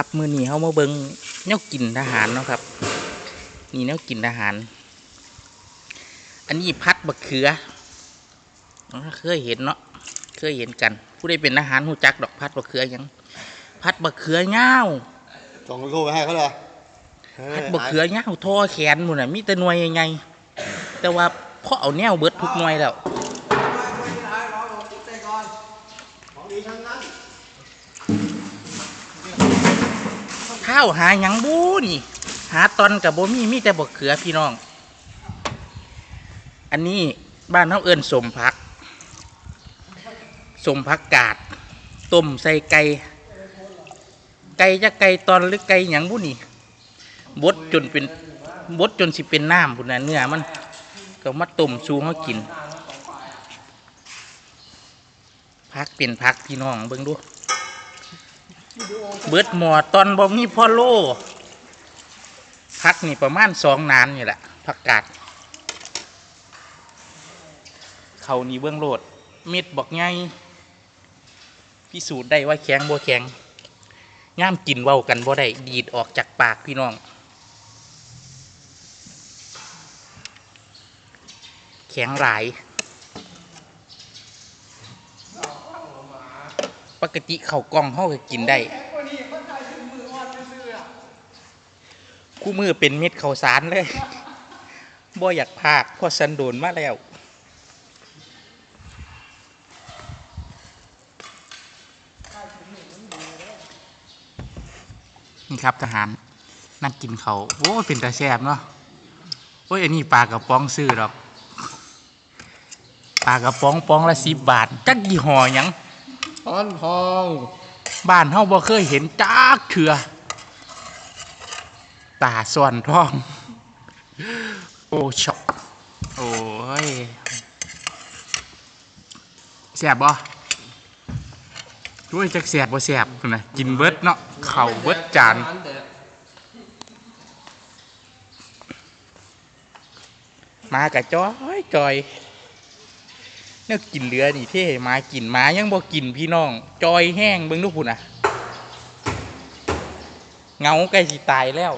ครับมือนี้เขามาเบิงแนวกินทหารเนาะครับ นี่แนวกินทหาร อันนี้พัดบะเขืออ๋อเคยเห็นเนาะเคยเห็นกัน ผู้ใดเป็นทหารหูจักดอกพัดบะเขือหยัง พัดบะเขือเง่าวส่งรูปไปให้เขาเลยพัดบะเขือเง่าวทอแขนหมดน่ะมีแต่หน่วยใหญ่ๆแต่ว่าพอเอาแนวเบิดทุกหน่วยแล้วของดีทั้งนั้น ข้าวหาหยังบูนี่ หาตอนกับบ่มีมีแต่บกเขือพี่น้อง อันนี้บ้านเฮาเอิ้นสมพัก สมพักกาดต้มใส่ไก่ไก่จะไก่ตอนหรือไก่หยังบุนี่บดจนเป็นบดจนสิเป็นน้ำพุ่นน่ะเนื้อมัน ก็มาต้มสูเฮากินพักเป็นพักพี่น้องเบิ่งดู เบิดหมอตอนบ่มีพ่อโลพักนี่ประมาณสองนานนี่แหละผักกาดเขานี่เบื้องโลดเม็ดบอกไงพิสูจน์ได้ว่าแข็งบ่แข็งย่ามกินเว้ากันบ่ได้ดีดออกจากปากพี่น้อง แข็งหลาย ปกติเขากล้องเขาก็กินได้คู่มือเป็นเม็ดข้าวสารเลยบ่อยากพากเพราะสันโดนมาแล้วนี่ครับทหารนั่งกินเขาโอ้ยเป็นตาแซบเนาะโอ้ยอันนี้ปลากระป๋องซื้อหรอกปลากระป๋องป๋องละสิบบาทจักยี่ห้อยัง ทอนทองบ้านเฮาบ่เคยเห็นจักเถื่อตาส่วนท้อง โอ้ช็อกโอ้ยแสบบ่ด้วยจักแสบบ่แสบพุ่นนะกินเบิดเนาะเข่าเบิดจานมากะจอยจอย เนี่ยกินเหลือนี่เท่หมากินหมายังบ่กินพี่น้อง จอยแห้งเบิ่งดูพุ่นน่ะเงาใกล้สิตายแล้ว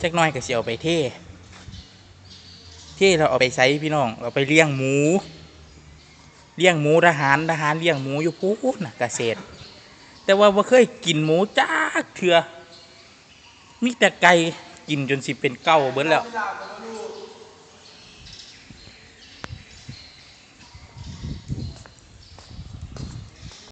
จักน้อยก็สิเอาไปเท่เท่เราเอาไปใส่พี่น้อง เราไปเลี้ยงหมูเลี้ยงหมูทหารทหารเลี้ยงหมูอยู่พูนน่ะเกษตร แต่ว่าบ่เคยกินหมูจ้าเถื่อมีแต่ไก่ กินจนสิเป็นเก้าเบิดแล้ว